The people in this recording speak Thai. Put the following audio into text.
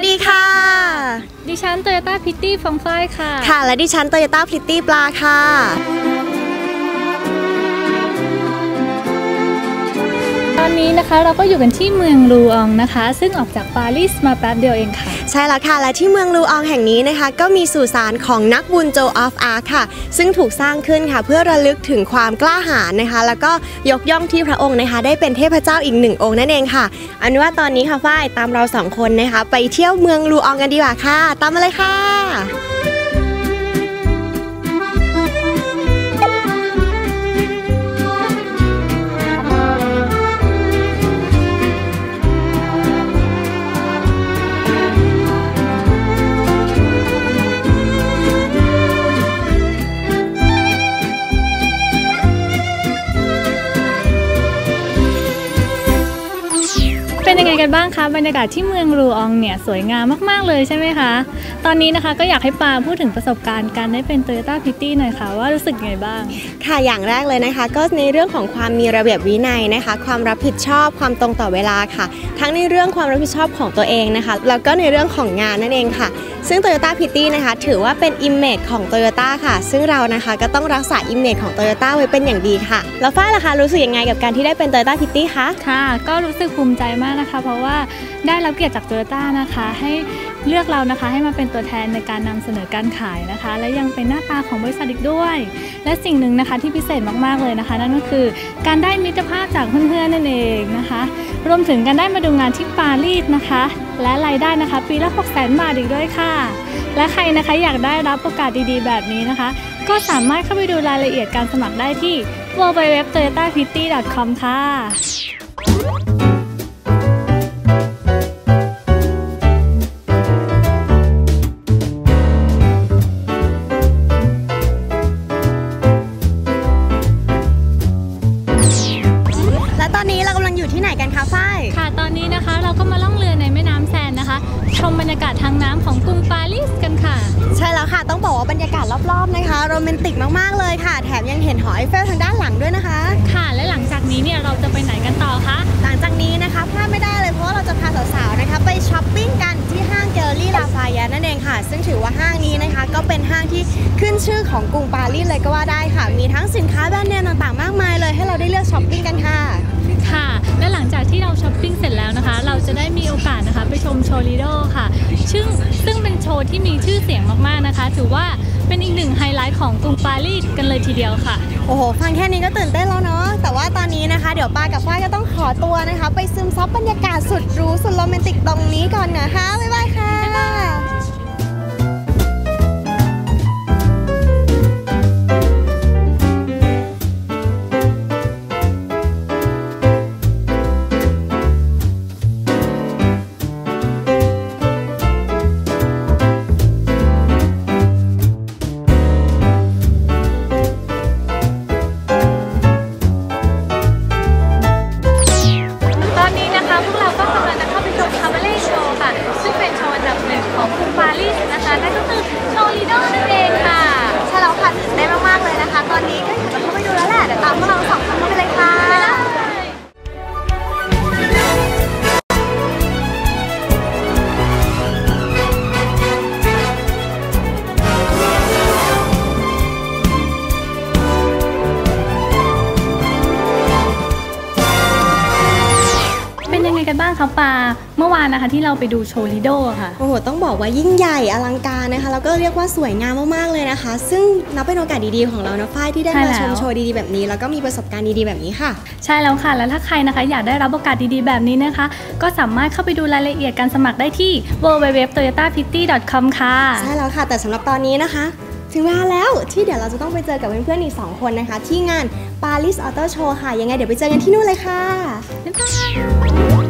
วัสดีค่ะ ดิฉันโตโยต้าพิตตี้ฟองฝ้ายค่ะ ค่ะ และดิฉันโตโยต้าพิตตี้ปลาค่ะ นนี้นะคะเราก็อยู่กันที่เมืองลูอองนะคะ ซึ่งออกจากปารีสมาแป๊บเดียวเองค่ะ ใช่แล้วค่ะ และที่เมืองลูอองแห่งนี้นะคะ ก็มีสุสานของนักบุญโจออฟอาร์ค่ะ ซึ่งถูกสร้างขึ้นค่ะ เพื่อระลึกถึงความกล้าหาญนะคะ แล้วก็ยกย่องที่พระองค์นะคะ ได้เป็นเทพเจ้าอีกหนึ่งองค์นั่นเองค่ะ อันว่าตอนนี้ค่ะฝ้ายตามเราสองคนนะคะ ไปเที่ยวเมืองลูอองกันดีกว่าค่ะ ตามมาเลยค่ะ ไงกันบ้างคะบรรยากาศที่เมืองลูอองเนี่ยสวยงามมาก ๆ เลยใช่ไหมคะ ตอนนี้นะคะก็อยากให้ปาพูดถึงประสบการณ์การได้เป็นโตโยต้าพิตตี้หน่อยค่ะว่ารู้สึกยังไงบ้าง ค่ะอย่างแรกเลยนะคะ ก็ในเรื่องของความมีระเบียบวินัยนะคะ ความรับผิดชอบความตรงต่อเวลาค่ะ ทั้งในเรื่องความรับผิดชอบของตัวเองนะคะ แล้วก็ในเรื่องของงานนั่นเองค่ะ ซึ่ง Toyota p i t t y นะคะถือว่าเป็น Image ของ Toyota ค่ะ ซึ่งเรานะคะก็ต้องรักษา Image ของ Toyota ไว้เป็นอย่างดีค่ะแล้วฝ้ายล่ะคะรู้สึกยังไงกับการที่ได้เป็น Toyota p i t t y คะค่ะ ก็รู้สึกภูมิใจมากนะคะเพราะว่าได้รับเกียรติจากโตโยต้านะคะ ให้เลือกเรานะคะ ให้มาเป็นตัวแทนในการนำเสนอการขายนะคะ และยังเป็นหน้าตาของบริษัทอีกด้วย และสิ่งหนึ่งนะคะที่พิเศษมากๆเลยนะคะ นั่นก็คือการได้มิตรภาพจากเพื่อนๆนั่นเองนะคะ รวมถึงการได้มาดูงานที่ปารีสนะคะ และรายได้นะคะ ปีละ6 0 0 0 0 0บาทอีกด้วยค่ะ และใครนะคะอยากได้รับโอกาสดีๆ แบบนี้นะคะ ก็สามารถเข้าไปดูรายละเอียดการสมัครได้ที่ www.toyotapitty.com ค่ะ กรุงปารีสกันค่ะ ใช่แล้วค่ะ ต้องบอกว่าบรรยากาศรอบๆนะคะ โรแมนติกมากๆเลยค่ะ แถมยังเห็นหอไอเฟลทางด้านหลังด้วยนะคะ ค่ะ และหลังจากนี้เนี่ยเราจะไปไหนกันต่อคะ หลังจากนี้นะคะพลาดไม่ได้เลยเพราะว่าเราจะพาสาวๆนะคะไปช้อปปิ้งกันที่ห้างแกลเลอรี่ลาฟายนั่นเองค่ะ ซึ่งถือว่าห้างนี้นะคะ ก็เป็นห้างที่ขึ้นชื่อของกรุงปารีสเลยก็ว่าได้ค่ะ มีทั้งสินค้าแบรนด์เนมต่างๆ มากมายเลยให้เราได้เลือกช้อปปิ้งกันค่ะ ค่ะ และหลังจากที่เราช้อป จะได้มีโอกาสนะคะ ไปชมโชว์ลีโดค่ะ ซึ่งซึ่งเป็นโชว์ที่มีชื่อเสียงมากๆนะคะ ถือว่าเป็นอีกหนึ่งไฮไลท์ของกรุงปารีสกันเลยทีเดียวค่ะ โอ้โห ฟังแค่นี้ก็ตื่นเต้นแล้วเนาะ แต่ว่าตอนนี้นะคะ เดี๋ยวป้ากับฝ้ายก็ต้องขอตัวนะคะ ไปซึมซับบรรยากาศสุดหรูสุดโรแมนติกตรงนี้ก่อนนะคะ มากๆเลยนะคะ ตอนนี้ก็อยากจะเข้าไปดูแล้วแหละเดี๋ยวตามพวกเราสองคนเข้าไปเลยค่ะ กันบ้างคะปาเมื่อวานนะคะที่เราไปดูโชว์ลีโดอะค่ะโอ้โหต้องบอกว่ายิ่งใหญ่อลังการนะคะแล้วก็เรียกว่าสวยงามมากๆเลยนะคะ ซึ่งนับเป็นโอกาสดีๆของเรานะฝ้ายที่ได้ใช่มาแล้วชมโชว์ดีๆแบบนี้ แล้วก็มีประสบการณ์ดีๆแบบนี้ค่ะ ใช่แล้วค่ะ แล้วถ้าใครนะคะ อยากได้รับโอกาสดีๆแบบนี้นะคะ ก็สามารถเข้าไปดูรายละเอียดการสมัครได้ที่ www.toyotapitty.com ค่ะใช่แล้วค่ะ แต่สำหรับตอนนี้นะคะถึงเวลาแล้วที่เดี๋ยวเราจะต้องไปเจอกับเพื่อนๆอีก 2 คนนะคะ ที่งาน Paris Auto Show ค่ะ ยังไงเดี๋ยวไปเจอกันที่นู่นเลยค่ะบ๊ายบาย